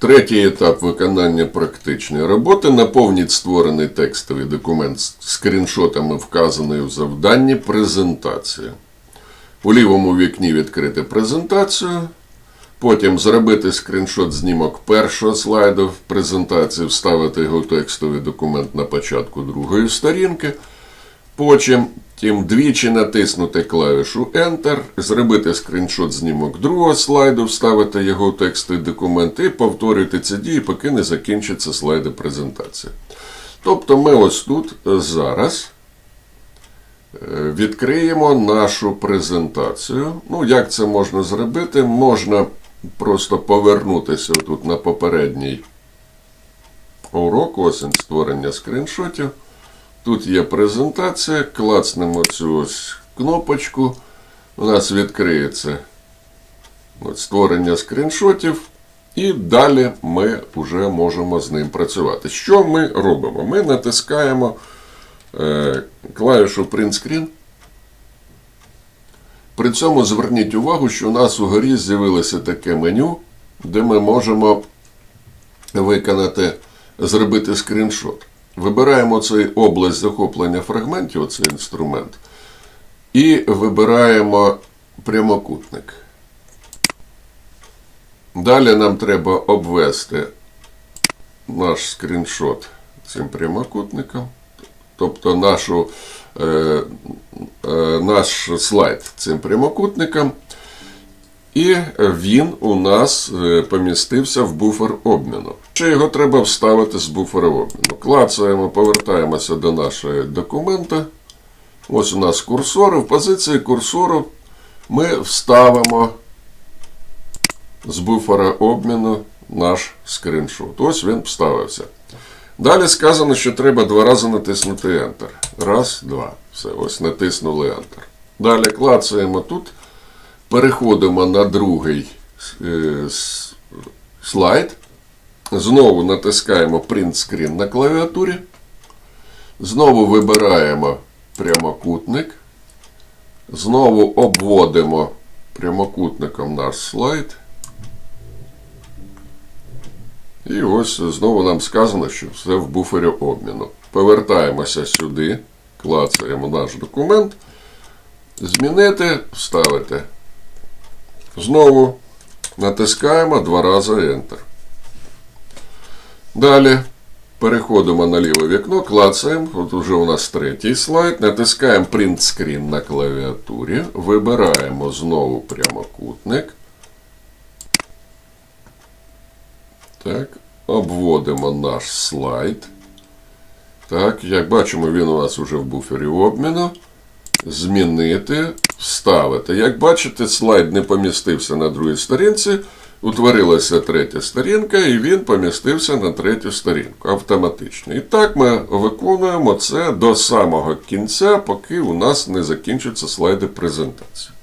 Третій етап виконання практичної роботи. Наповніть створений текстовий документ з скріншотами, вказаної в завданні презентації. У лівому вікні відкрити презентацію. Потім зробити скріншот знімок першого слайду в презентації, вставити його в текстовий документ на початку другої сторінки. Потім тим двічі натиснути клавішу Enter, зробити скріншот знімок другого слайду, вставити його в текстовий документ і повторюйте ці дії, поки не закінчаться слайди презентації. Тобто ми ось тут е, зараз е, відкриємо нашу презентацію. Ну, як це можна зробити? Можна просто повернутися тут на попередній урок, ось створення скріншотів. Тут є презентація, клацнемо цю ось кнопочку. У нас відкриється от створення скріншотів. І далі ми вже можемо з ним працювати. Що ми робимо? Ми натискаємо е, клавішу Print Screen. При цьому зверніть увагу, що у нас угорі з'явилося таке меню, де ми можемо виконати, зробити скріншот. Вибираємо цей область захоплення фрагментів, оцей інструмент, і вибираємо прямокутник. Далі нам треба обвести наш скріншот цим прямокутником, тобто нашу, е, е, наш слайд цим прямокутником. І він у нас е, помістився в буфер обміну. Ще його треба вставити з буфера обміну. Клацаємо, повертаємося до нашого документа. Ось у нас курсор. В позиції курсору ми вставимо з буфера обміну наш скріншот. Ось він вставився. Далі сказано, що треба два рази натиснути Enter. Раз, два. Все, ось натиснули Enter. Далі клацаємо тут. Переходимо на другий е, слайд. Знову натискаємо Print Screen на клавіатурі. Знову вибираємо прямокутник. Знову обводимо прямокутником наш слайд. І ось знову нам сказано, що все в буфері обміну. Повертаємося сюди, клацаємо наш документ. Змінити, вставити. Знову натискаємо два рази Enter. Далі переходимо на ліве вікно, клацаємо. От уже у нас третій слайд. Натискаємо Print Screen на клавіатурі. Вибираємо знову прямокутник. Так, обводимо наш слайд. Так, як бачимо, він у нас вже в буфері обміну. Змінити, вставити. Як бачите, слайд не помістився на другій сторінці. Утворилася третя сторінка, і він помістився на третю сторінку автоматично. І так ми виконуємо це до самого кінця, поки у нас не закінчаться слайди презентації.